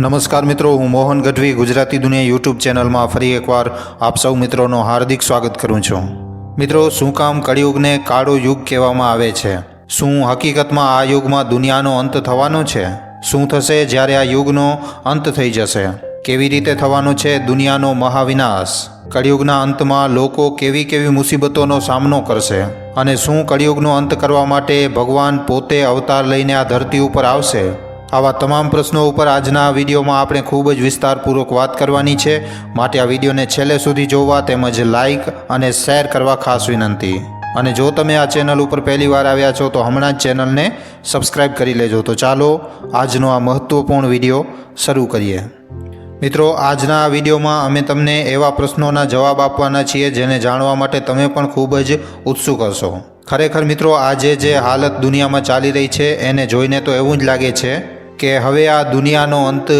નમસ્કાર મિત્રો, હું મોહન ગઢવી, ગુજરાતી દુનિયા યુટ્યુબ ચેનલમાં ફરી એકવાર આપ સૌ મિત્રોનો હાર્દિક સ્વાગત કરું છું. મિત્રો, શું કામ કળિયુગને કાળો યુગ કહેવામાં આવે છે? શું હકીકતમાં આ યુગમાં દુનિયાનો અંત થવાનો છે? શું થશે જ્યારે આ યુગનો અંત થઈ જશે? કેવી રીતે થવાનો છે દુનિયાનો મહાવિનાશ? કળિયુગના અંતમાં લોકો કેવી કેવી મુસીબતોનો સામનો કરશે? અને શું કળિયુગનો અંત કરવા માટે ભગવાન પોતે અવતાર લઈને આ ધરતી ઉપર આવશે? આવા તમામ પ્રશ્નો ઉપર આજના વિડીયોમાં આપણે ખૂબ જ વિસ્તારપૂર્વક વાત કરવાની છે. માટે આ વિડીયોને છેલ્લે સુધી જોવા તેમજ લાઇક અને શેર કરવા ખાસ વિનંતી. અને જો તમે આ ચેનલ ઉપર પહેલીવાર આવ્યા છો તો હમણાં જ ચેનલને સબસ્ક્રાઇબ કરી લેજો. તો ચાલો આજનો આ મહત્ત્વપૂર્ણ વીડિયો શરૂ કરીએ. મિત્રો, આજના આ વિડીયોમાં અમે તમને એવા પ્રશ્નોના જવાબ આપવાના છીએ જેને જાણવા માટે તમે પણ ખૂબ જ ઉત્સુક હશો. ખરેખર મિત્રો, આજે જે હાલત દુનિયામાં ચાલી રહી છે એને જોઈને તો એવું જ લાગે છે કે હવે આ દુનિયાનો અંત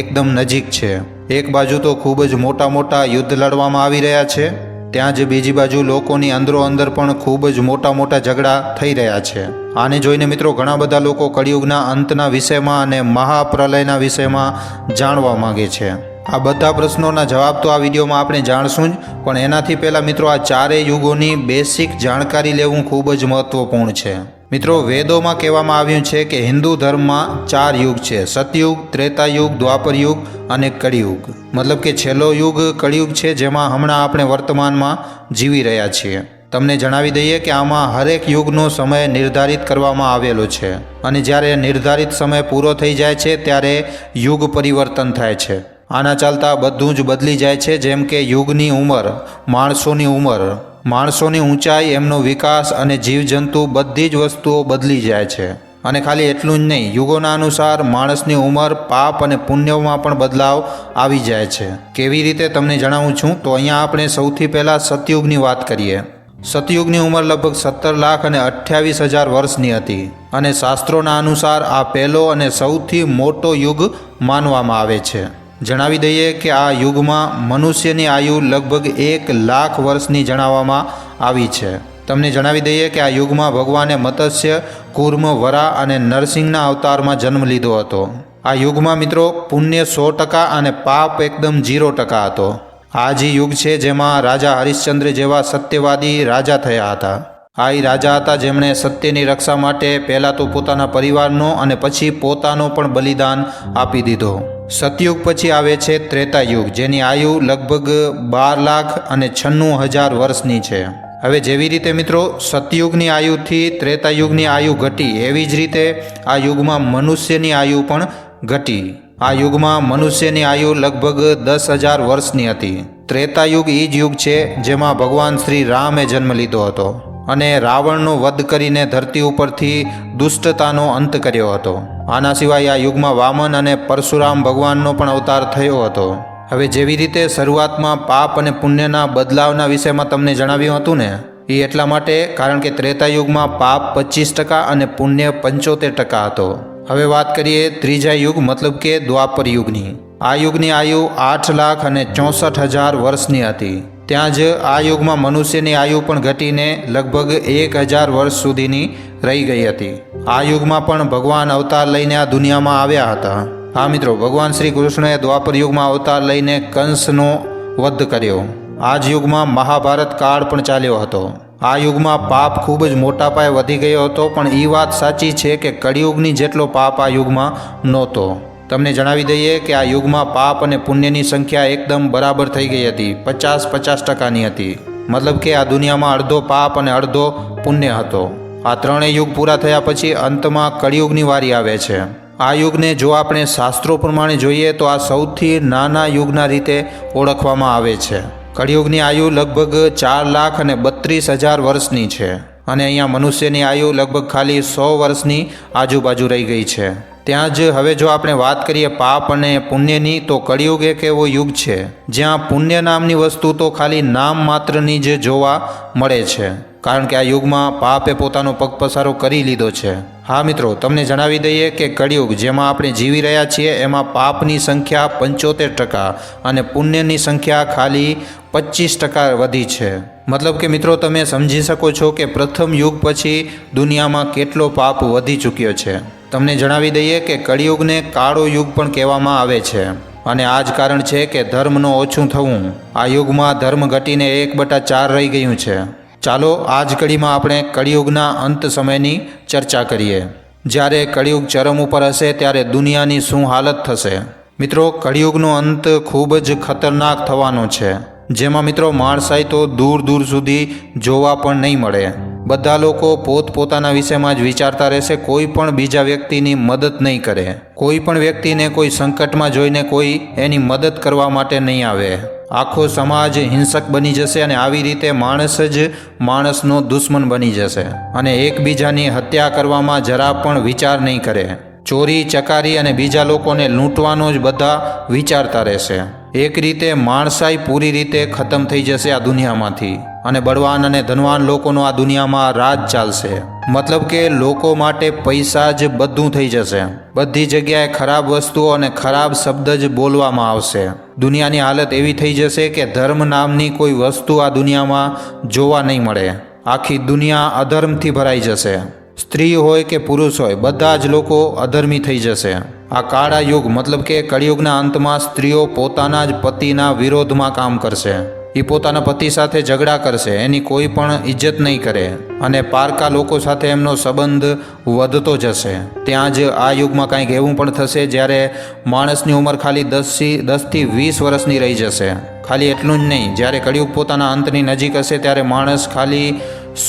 એકદમ નજીક છે. એક બાજુ તો ખૂબ જ મોટા મોટા યુદ્ધ લડવામાં આવી રહ્યા છે, ત્યાં જ બીજી બાજુ લોકોની અંદરો અંદર પણ ખૂબ જ મોટા મોટા ઝઘડા થઈ રહ્યા છે. આને જોઈને મિત્રો ઘણા બધા લોકો કળિયુગના અંતના વિષયમાં અને મહાપ્રલયના વિષયમાં જાણવા માગે છે. આ બધા પ્રશ્નોના જવાબ તો આ વિડીયોમાં આપણે જાણશું જ, પણ એનાથી પહેલાં મિત્રો આ ચારેય યુગોની બેસિક જાણકારી લેવું ખૂબ જ મહત્વપૂર્ણ છે. મિત્રો, વેદોમાં કહેવામાં આવ્યું છે કે હિન્દુ ધર્મમાં ચાર યુગ છે. સતયુગ, ત્રેતાયુગ દ્વાપર યુગ અને કળિયુગ. મતલબ કે છેલ્લો યુગ કળિયુગ છે જેમાં હમણાં આપણે વર્તમાનમાં જીવી રહ્યા છીએ. તમને જણાવી દઈએ કે આમાં હરેક યુગનો સમય નિર્ધારિત કરવામાં આવેલો છે અને જ્યારે નિર્ધારિત સમય પૂરો થઈ જાય છે ત્યારે યુગ પરિવર્તન થાય છે. આના ચાલતા બધું જ બદલી જાય છે જેમ કે યુગની ઉંમર, માણસોની ઉંમર માણસોની ઊંચાઈ, એમનો વિકાસ અને જીવજંતુ બધી જ વસ્તુઓ બદલી જાય છે. અને ખાલી એટલું જ નહીં, યુગોના અનુસાર માણસની ઉંમર, પાપ અને પુણ્યમાં પણ બદલાવ આવી જાય છે. કેવી રીતે તમને જણાવું છું? તો અહીંયા આપણે સૌથી પહેલાં સતયુગની વાત કરીએ. સતયુગની ઉંમર લગભગ સત્તર લાખ અને અઠ્યાવીસ હજાર વર્ષની હતી. અને શાસ્ત્રોના અનુસાર આ પહેલો અને સૌથી મોટો યુગ માનવામાં આવે છે. જણાવી દઈએ કે આ યુગમાં મનુષ્યની આયુ લગભગ એક લાખ વર્ષની જણાવવામાં આવી છે. તમને જણાવી દઈએ કે આ યુગમાં ભગવાને મત્સ્ય, કુર્મ, વરા અને નરસિંહના અવતારમાં જન્મ લીધો હતો. આ યુગમાં મિત્રો પુણ્ય સો ટકા અને પાપ એકદમ જીરો ટકા હતો. આ જે યુગ છે જેમાં રાજા હરિશ્ચંદ્ર જેવા સત્યવાદી રાજા થયા હતા. આ રાજા હતા જેમણે સત્યની રક્ષા માટે પહેલાં તો પોતાના પરિવારનો અને પછી પોતાનો પણ બલિદાન આપી દીધો. સતયુગ પછી આવે છે ત્રેતાયુગ જેની આયુ લગભગ બાર લાખ અને છન્નું હજાર વર્ષની છે. હવે જેવી રીતે મિત્રો સતયુગની આયુથી ત્રેતાયુગની આયુ ઘટી, એવી જ રીતે આ યુગમાં મનુષ્યની આયુ પણ ઘટી. આ યુગમાં મનુષ્યની આયુ લગભગ દસ હજાર વર્ષની હતી. ત્રેતાયુગ એ જ યુગ છે જેમાં ભગવાન શ્રી રામે જન્મ લીધો હતો અને રાવણનો વધ કરીને ધરતી ઉપરથી દુષ્ટતાનો અંત કર્યો હતો. આના સિવાય આ યુગમાં વામન અને પરશુરામ ભગવાનનો પણ અવતાર થયો હતો. હવે જેવી રીતે શરૂઆતમાં પાપ અને પુણ્યના બદલાવના વિષયમાં તમને જણાવ્યું હતું ને, એ એટલા માટે કારણ કે ત્રેતા યુગમાં પાપ પચીસ ટકા અને પુણ્ય પંચોતેર ટકા હતો. હવે વાત કરીએ ત્રીજા યુગ, મતલબ કે દ્વાપર યુગની. આ યુગની આયુ આઠ લાખ અને ચોસઠ હજાર વર્ષની હતી. ત્યાં જ આ યુગમાં મનુષ્યની આયુ પણ ઘટીને લગભગ એક હજાર વર્ષ સુધીની રહી ગઈ હતી. આ યુગમાં પણ ભગવાન અવતાર લઈને આ દુનિયામાં આવ્યા હતા. હા મિત્રો, ભગવાન શ્રી કૃષ્ણએ દ્વાપર યુગમાં અવતાર લઈને કંસનો વધ કર્યો. આ જ યુગમાં મહાભારત કાળ પણ ચાલ્યો હતો. આ યુગમાં પાપ ખૂબ જ મોટા પાયે વધી ગયો હતો, પણ એ વાત સાચી છે કે કળિયુગની જેટલો પાપ આ યુગમાં નહોતો. તમને જણાવી દઈએ કે આ યુગમાં પાપ અને પુણ્યની સંખ્યા એકદમ બરાબર થઈ ગઈ હતી. પચાસ પચાસ ટકાની હતી. મતલબ કે આ દુનિયામાં અડધો પાપ અને અડધો પુણ્ય હતો. આ ત્રણેય યુગ પૂરા થયા પછી અંતમાં કળિયુગની વારી આવે છે. આ યુગને જો આપણે શાસ્ત્રો પ્રમાણે જોઈએ તો આ સૌથી નાના યુગના રીતે ઓળખવામાં આવે છે. કળિયુગની આયુ લગભગ ચાર લાખ અને બત્રીસ હજાર વર્ષની છે. અને અહીંયા મનુષ્યની આયુ લગભગ ખાલી સો વર્ષની આજુબાજુ રહી ગઈ છે. ત્યાં જ હવે જો આપણે વાત કરીએ પાપ અને પુણ્યની, તો કળિયુગ એક એવો યુગ છે, જ્યાં પુણ્ય નામની વસ્તુ તો ખાલી નામ માત્રની જ જોવા મળે છે. કારણ કે આ યુગમાં પાપે પોતાનો પગપસારો કરી લીધો છે. હા મિત્રો, તમને જણાવી દઈએ કે કળિયુગ, જેમાં આપણે જીવી રહ્યા છીએ, એમાં પાપની સંખ્યા પંચોતેર ટકા અને પુણ્યની સંખ્યા ખાલી પચીસ ટકા વધી છે. મતલબ કે મિત્રો, તમે સમજી શકો છો કે પ્રથમ યુગ પછી દુનિયામાં કેટલો પાપ વધી ચૂક્યો છે. તમને જણાવી દઈએ કે કળિયુગને કાળો યુગ પણ કહેવામાં આવે છે. અને આ જ કારણ છે કે ધર્મનું ઓછું થવું. આ યુગમાં ધર્મ ઘટીને એક બટા ચાર રહી ગયું છે. ચાલો આ જ કડીમાં આપણે કળિયુગના અંત સમયની ચર્ચા કરીએ. જ્યારે કળિયુગ ચરમ ઉપર હશે ત્યારે દુનિયાની શું હાલત થશે? મિત્રો, કળિયુગનો અંત ખૂબ જ ખતરનાક થવાનો છે. જેમાં મિત્રો, માણસાઈ તો દૂર દૂર સુધી જોવા પણ નહીં મળે. બધા લોકો પોતપોતાના વિષયમાં જ વિચારતા રહેશે, કોઈ પણ બીજા વ્યક્તિની મદદ નહીં કરે. કોઈ પણ વ્યક્તિને કોઈ સંકટમાં જોઈને કોઈ એની મદદ કરવા માટે નહીં આવે. આખો સમાજ હિંસક બની જશે અને આવી રીતે માણસ જ માણસનો દુશ્મન બની જશે અને એકબીજાની હત્યા કરવામાં જરા પણ વિચાર નહીં કરે. ચોરી, ચકારી અને બીજા લોકોને લૂંટવાનો જ બધા વિચારતા રહેશે. એક રીતે માણસાઈ પૂરી રીતે ખતમ થઈ જશે આ દુનિયામાંથી અને બળવાન અને ધનવાન લોકોનો આ દુનિયામાં રાજ ચાલશે. મતલબ કે લોકો માટે પૈસા જ બધું થઈ જશે. બધી જગ્યાએ ખરાબ વસ્તુઓ અને ખરાબ શબ્દ જ બોલવામાં આવશે. દુનિયાની હાલત એવી થઈ જશે કે ધર્મ નામની કોઈ વસ્તુ આ દુનિયામાં જોવા નહીં મળે. આખી દુનિયા અધર્મથી ભરાઈ જશે. સ્ત્રી હોય કે પુરુષ હોય, બધા જ લોકો અધર્મી થઈ જશે. આ કાળા યુગ મતલબ કે કળિયુગના અંતમાં સ્ત્રીઓ પોતાના જ પતિના વિરોધમાં કામ કરશે. એ પોતાના પતિ સાથે ઝઘડા કરશે, એની કોઈ પણ ઇજ્જત નહીં કરે અને પારકા લોકો સાથે એમનો સંબંધ વધતો જશે. ત્યાં જ આ યુગમાં કાંઈક એવું પણ થશે જ્યારે માણસની ઉંમર ખાલી દસથી દસથી વીસ વર્ષની રહી જશે. ખાલી એટલું જ નહીં, જ્યારે કળિયુગ પોતાના અંતની નજીક હશે ત્યારે માણસ ખાલી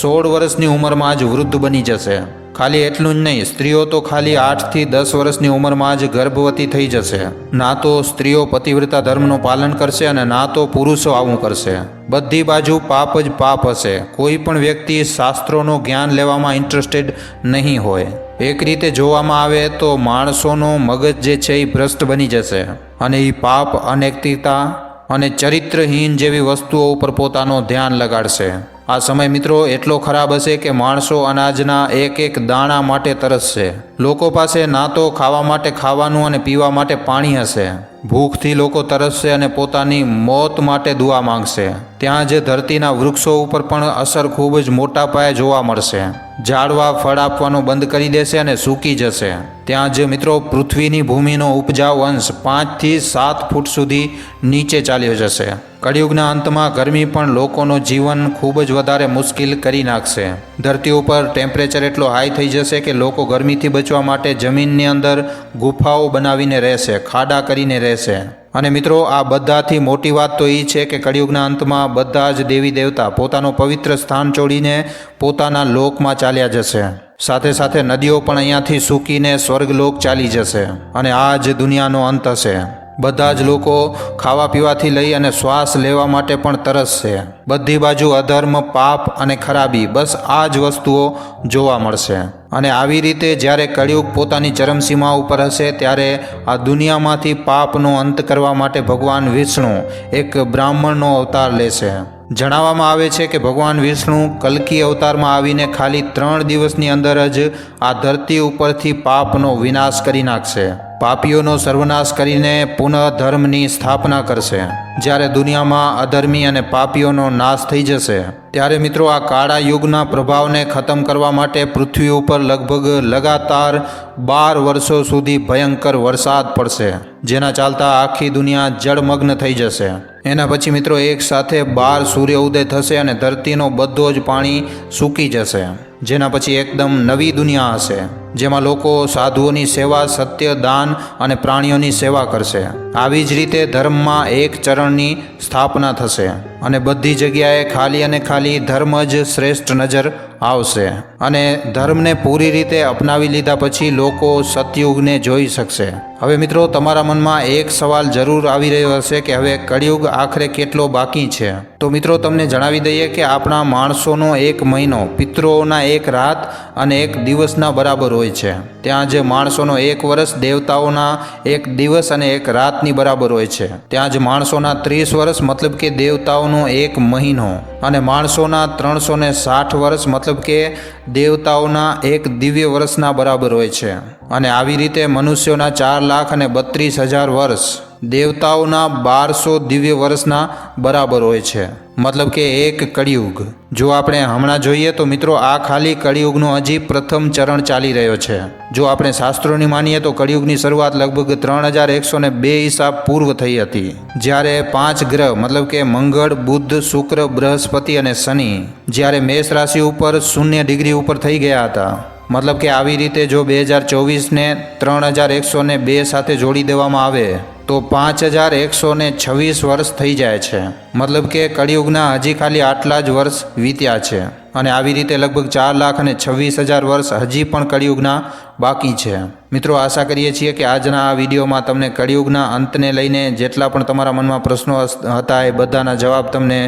સોળ વર્ષની ઉંમરમાં જ વૃદ્ધ બની જશે. ખાલી એટલું જ નહીં, સ્ત્રીઓ તો ખાલી આઠથી દસ વર્ષની ઉંમરમાં જ ગર્ભવતી થઈ જશે. ના તો સ્ત્રીઓ પતિવ્રતા ધર્મનું પાલન કરશે અને ના તો પુરુષો આવું કરશે. બધી બાજુ પાપ જ પાપ હશે. કોઈ પણ વ્યક્તિ શાસ્ત્રોનું જ્ઞાન લેવામાં ઇન્ટરેસ્ટેડ નહીં હોય. એક રીતે જોવામાં આવે તો માણસોનો મગજ જે છે એ ભ્રષ્ટ બની જશે અને એ પાપ, અનૈતિકતા અને ચરિત્રહીન જેવી વસ્તુઓ ઉપર પોતાનું ધ્યાન લગાડશે. આ સમય મિત્રો એટલો ખરાબ હશે કે માણસો અનાજના એક એક દાણા માટે તરસશે. લોકો પાસે ના તો ખાવા માટે ખાવાનું અને પીવા માટે પાણી હશે. ભૂખથી લોકો તરસશે અને પોતાની મોત માટે દુઆ માંગશે. ત્યાં જે ધરતીના વૃક્ષો ઉપર પણ અસર ખૂબ જ મોટા પાયે જોવા મળશે. ઝાડવા ફળ આપવાનું બંધ કરી દેશે અને સૂકી જશે. ત્યાં જે મિત્રો પૃથ્વીની ભૂમિનો ઉપજાવ અંશ પાંચથી સાત ફૂટ સુધી નીચે ચાલ્યો જશે. કળિયુગના અંતમાં ગરમી પણ લોકોનું જીવન ખૂબ જ વધારે મુશ્કેલ કરી નાખશે. ધરતી ઉપર ટેમ્પરેચર એટલો હાઈ થઈ જશે કે લોકો ગરમીથી બચવા માટે જમીનની અંદર ગુફાઓ બનાવીને રહેશે, ખાડા કરીને રહેશે. અને મિત્રો, આ બધાથી મોટી વાત તો એ છે કે કળિયુગના અંતમાં બધા જ દેવી દેવતા પોતાનું પવિત્ર સ્થાન છોડીને પોતાના લોકમાં ચાલ્યા જશે. સાથે સાથે નદીઓ પણ અહીંયાથી સૂકીને સ્વર્ગલોક ચાલી જશે. અને આ જ દુનિયાનો અંત હશે. બધા જ લોકો ખાવા પીવાથી લઈ અને શ્વાસ લેવા માટે પણ તરસશે બધી બાજુ અધર્મ, પાપ અને ખરાબી, બસ આ જ વસ્તુઓ જોવા મળશે. અને આવી રીતે જ્યારે કળિયુગ પોતાની ચરમસીમા ઉપર હશે, ત્યારે આ દુનિયામાંથી પાપનો અંત કરવા માટે ભગવાન વિષ્ણુ એક બ્રાહ્મણનો અવતાર લેશે. જણાવવામાં આવે છે કે ભગવાન વિષ્ણુ કલ્કી અવતારમાં આવીને ખાલી ત્રણ દિવસની અંદર જ આ ધરતી ઉપરથી પાપનો વિનાશ કરી નાખશે. પાપીઓનો સર્વનાશ કરીને પુનઃ ધર્મની સ્થાપના કરશે. જ્યારે દુનિયામાં અધર્મી અને પાપીઓનો નાશ થઈ જશે, ત્યારે મિત્રો આ કાળા યુગના પ્રભાવને ખતમ કરવા માટે પૃથ્વી ઉપર લગભગ લગાતાર બાર વર્ષો સુધી ભયંકર વરસાદ પડશે, જેના ચાલતા આખી દુનિયા જળમગ્ન થઈ જશે. એના પછી મિત્રો એક સાથે બાર સૂર્ય ઉદય થશે અને ધરતીનો બધો જ પાણી સૂકી જશે. જેના પછી એકદમ નવી દુનિયા હશે, જેમાં લોકો સાધુઓની સેવા, સત્ય, દાન અને પ્રાણીઓની સેવા કરશે. આવી જ રીતે ધર્મમાં એક ચરણની સ્થાપના થશે. અને બધી જગ્યાએ ખાલી અને ખાલી ધર્મ જ શ્રેષ્ઠ નજર આવશે. અને ધર્મને પૂરી રીતે અપનાવી લીધા પછી લોકો સતયુગને જોઈ શકશે. હવે મિત્રો, તમારા મનમાં એક સવાલ જરૂર આવી રહ્યો હશે કે હવે કળિયુગ આખરે કેટલો બાકી છે? તો મિત્રો, તમને જણાવી દઈએ કે આપણા માણસોનો એક મહિનો, પિતૃઓના એક રાત અને એક દિવસના બરાબર હોય છે. ત્યાં જ માણસોનો એક વર્ષ, દેવતાઓના એક દિવસ અને એક રાતની બરાબર હોય છે. ત્યાં જ માણસોના ત્રીસ વર્ષ, મતલબ કે દેવતાઓનો એક મહિનો અને માણસોના ત્રણસો ને સાઠ વર્ષ મતલબ કે દેવતાઓના એક દિવ્ય વર્ષના બરાબર હોય છે. અને આવી રીતે મનુષ્યોના ચાર લાખ અને બત્રીસ હજાર વર્ષ દેવતાઓના બારસો દિવ્ય વર્ષના બરાબર હોય છે. મતલબ કે એક કળિયુગ. જો આપણે હમણાં જોઈએ તો મિત્રો આ ખાલી કળિયુગનો હજી પ્રથમ ચરણ ચાલી રહ્યો છે. જો આપણે શાસ્ત્રોની માનીએ તો કળિયુગની શરૂઆત લગભગ ત્રણ હજાર એકસો ને બે હિસાબ પૂર્વ થઈ હતી. જ્યારે પાંચ ગ્રહ, મતલબ કે મંગળ બુદ્ધ શુક્ર, બૃહસ્પતિ અને શનિ, જ્યારે મેષ રાશિ ઉપર શૂન્ય ડિગ્રી ઉપર થઈ ગયા હતા. મતલબ કે આવી રીતે જો બે હજાર ચોવીસને ત્રણ હજાર એકસો ને બે સાથે જોડી દેવામાં આવે તો પાંચ હજાર એકસો ને છવ્વીસ વર્ષ થઈ જાય છે. મતલબ કે કળિયુગના હજી ખાલી આટલા જ વર્ષ વીત્યા છે. અને આવી રીતે લગભગ ચાર લાખ અને છવ્વીસ હજાર વર્ષ હજી પણ કળિયુગના બાકી છે. મિત્રો, આશા કરીએ છીએ કે આજના આ વિડીયોમાં તમને કળિયુગના અંતને લઈને જેટલા પણ તમારા મનમાં પ્રશ્નો હતા એ બધાના જવાબ તમને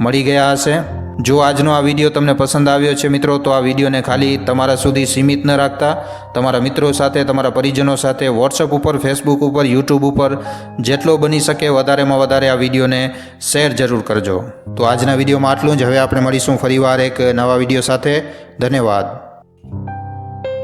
મળી ગયા હશે. જો આજનો આ વીડિયો તમને પસંદ આવ્યો છે મિત્રો, તો આ વિડીયોને ખાલી તમારા સુધી સીમિત ન રાખતા. તમારા મિત્રો સાથે, તમારા પરિજનો સાથે વોટ્સઅપ ઉપર, ફેસબુક ઉપર, યુટ્યુબ ઉપર, જેટલો બની શકે વધારેમાં વધારે આ વિડીયોને શેર જરૂર કરજો. તો આજના વિડીયોમાં આટલું જ. હવે આપણે મળીશું ફરીવાર એક નવા વીડિયો સાથે. ધન્યવાદ.